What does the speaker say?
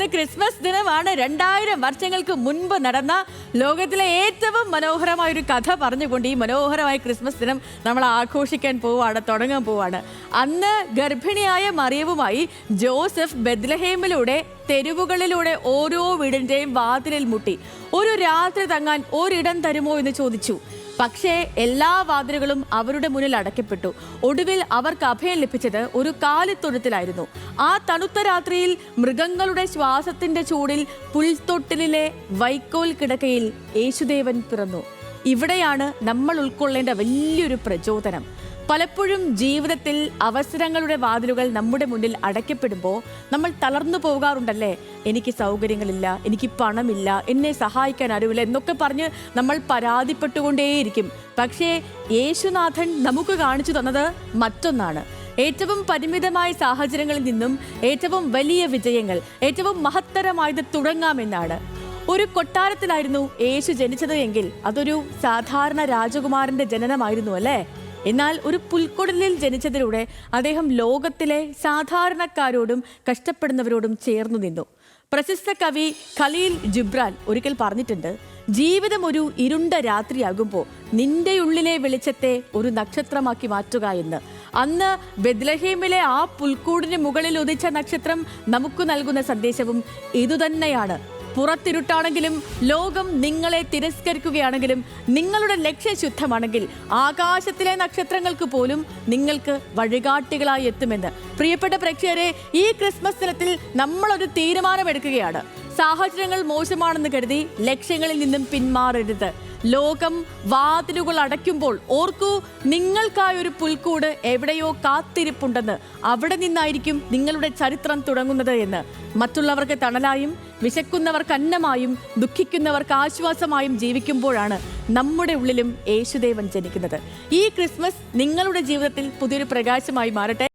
ഇന്ന് ക്രിസ്മസ് ദിനമാണ്. രണ്ടായിരം വർഷങ്ങൾക്ക് മുൻപ് നടന്ന ലോകത്തിലെ ഏറ്റവും മനോഹരമായ ഒരു കഥ പറഞ്ഞുകൊണ്ട് ഈ മനോഹരമായ ക്രിസ്മസ് ദിനം നമ്മൾ ആഘോഷിക്കാൻ പോവാണ് തുടങ്ങാൻ പോവാണ് അന്ന് ഗർഭിണിയായ മറിയവുമായി ജോസഫ് ബെദ്ലഹേമിലൂടെ തെരുവുകളിലൂടെ ഓരോ വീടിന്റെയും വാതിലിൽ മുട്ടി. ഒരു രാത്രി തങ്ങാൻ ഒരിടം തരുമോ എന്ന് ചോദിച്ചു. പക്ഷേ എല്ലാ വാതിലുകളും അവരുടെ മുന്നിൽ അടയ്ക്കപ്പെട്ടു. ഒടുവിൽ അവർക്ക് അഭയം ലഭിച്ചത് ഒരു കാലിത്തൊഴുത്തിലായിരുന്നു. ആ തണുത്ത രാത്രിയിൽ മൃഗങ്ങളുടെ ശ്വാസത്തിന്റെ ചൂടിൽ പുൽത്തൊട്ടിലെ വൈക്കോൽ കിടക്കയിൽ യേശുദേവൻ പിറന്നു. ഇവിടെയാണ് നമ്മൾ ഉൾക്കൊള്ളേണ്ട വലിയൊരു പ്രചോദനം. പലപ്പോഴും ജീവിതത്തിൽ അവസരങ്ങളുടെ വാതിലുകൾ നമ്മുടെ മുന്നിൽ അടയ്ക്കപ്പെടുമ്പോൾ നമ്മൾ തളർന്നു പോകാറുണ്ടല്ലേ? എനിക്ക് സൗകര്യങ്ങളില്ല എനിക്ക് പണമില്ല എന്നെ സഹായിക്കാൻ അറിവില്ല എന്നൊക്കെ പറഞ്ഞ് നമ്മൾ പരാതിപ്പെട്ടുകൊണ്ടേയിരിക്കും. പക്ഷേ യേശുനാഥൻ നമുക്ക് കാണിച്ചു തന്നത് മറ്റൊന്നാണ്. ഏറ്റവും പരിമിതമായ സാഹചര്യങ്ങളിൽ നിന്നും ഏറ്റവും വലിയ വിജയങ്ങൾ ഏറ്റവും മഹത്തരമായത് തുടങ്ങാമെന്നാണ്. ഒരു കൊട്ടാരത്തിലായിരുന്നു യേശു ജനിച്ചത് എങ്കിൽ അതൊരു സാധാരണ രാജകുമാരന്റെ ജനനമായിരുന്നു അല്ലേ? എന്നാൽ ഒരു പുൽക്കൊടലിൽ ജനിച്ചതിലൂടെ അദ്ദേഹം ലോകത്തിലെ സാധാരണക്കാരോടും കഷ്ടപ്പെടുന്നവരോടും ചേർന്നു നിന്നു. പ്രശസ്ത കവി ഖലീൽ ജിബ്രാൻ ഒരിക്കൽ പറഞ്ഞിട്ടുണ്ട് ജീവിതം ഒരു ഇരുണ്ട രാത്രിയാകുമ്പോൾ നിന്റെ ഉള്ളിലെ വെളിച്ചത്തെ ഒരു നക്ഷത്രമാക്കി മാറ്റുക എന്ന്. അന്ന് ബദ്ലഹീമിലെ ആ പുൽക്കൂടിന് മുകളിൽ ഉദിച്ച നക്ഷത്രം നമുക്ക് നൽകുന്ന സന്ദേശവും ഇതുതന്നെയാണ്. പുറത്തിരുട്ടാണെങ്കിലും ലോകം നിങ്ങളെ തിരസ്കരിക്കുകയാണെങ്കിലും നിങ്ങളുടെ ലക്ഷ്യശുദ്ധമാണെങ്കിൽ ആകാശത്തിലെ നക്ഷത്രങ്ങൾക്ക് പോലും നിങ്ങൾക്ക് വഴികാട്ടികളായി എത്തുമെന്ന്. പ്രിയപ്പെട്ട പ്രേക്ഷകരെ ഈ ക്രിസ്മസ് ദിനത്തിൽ നമ്മളൊരു തീരുമാനമെടുക്കുകയാണ്. സാഹചര്യങ്ങൾ മോശമാണെന്ന് കരുതി ലക്ഷ്യങ്ങളിൽ നിന്നും പിന്മാറരുത്. ലോകം വാതിലുകൾ അടയ്ക്കുമ്പോൾ ഓർക്കൂ നിങ്ങൾക്കായ ഒരു പുൽക്കൂട് എവിടെയോ കാത്തിരിപ്പുണ്ടെന്ന്. അവിടെ നിന്നായിരിക്കും നിങ്ങളുടെ ചരിത്രം തുടങ്ങുന്നത് എന്ന്. മറ്റുള്ളവർക്ക് തണലായും വിശക്കുന്നവർക്ക് അന്നമായും ദുഃഖിക്കുന്നവർക്ക് ആശ്വാസമായും ജീവിക്കുമ്പോഴാണ് നമ്മുടെ ഉള്ളിലും യേശുദേവൻ ജനിക്കുന്നത്. ഈ ക്രിസ്മസ് നിങ്ങളുടെ ജീവിതത്തിൽ പുതിയൊരു പ്രകാശമായി മാറട്ടെ.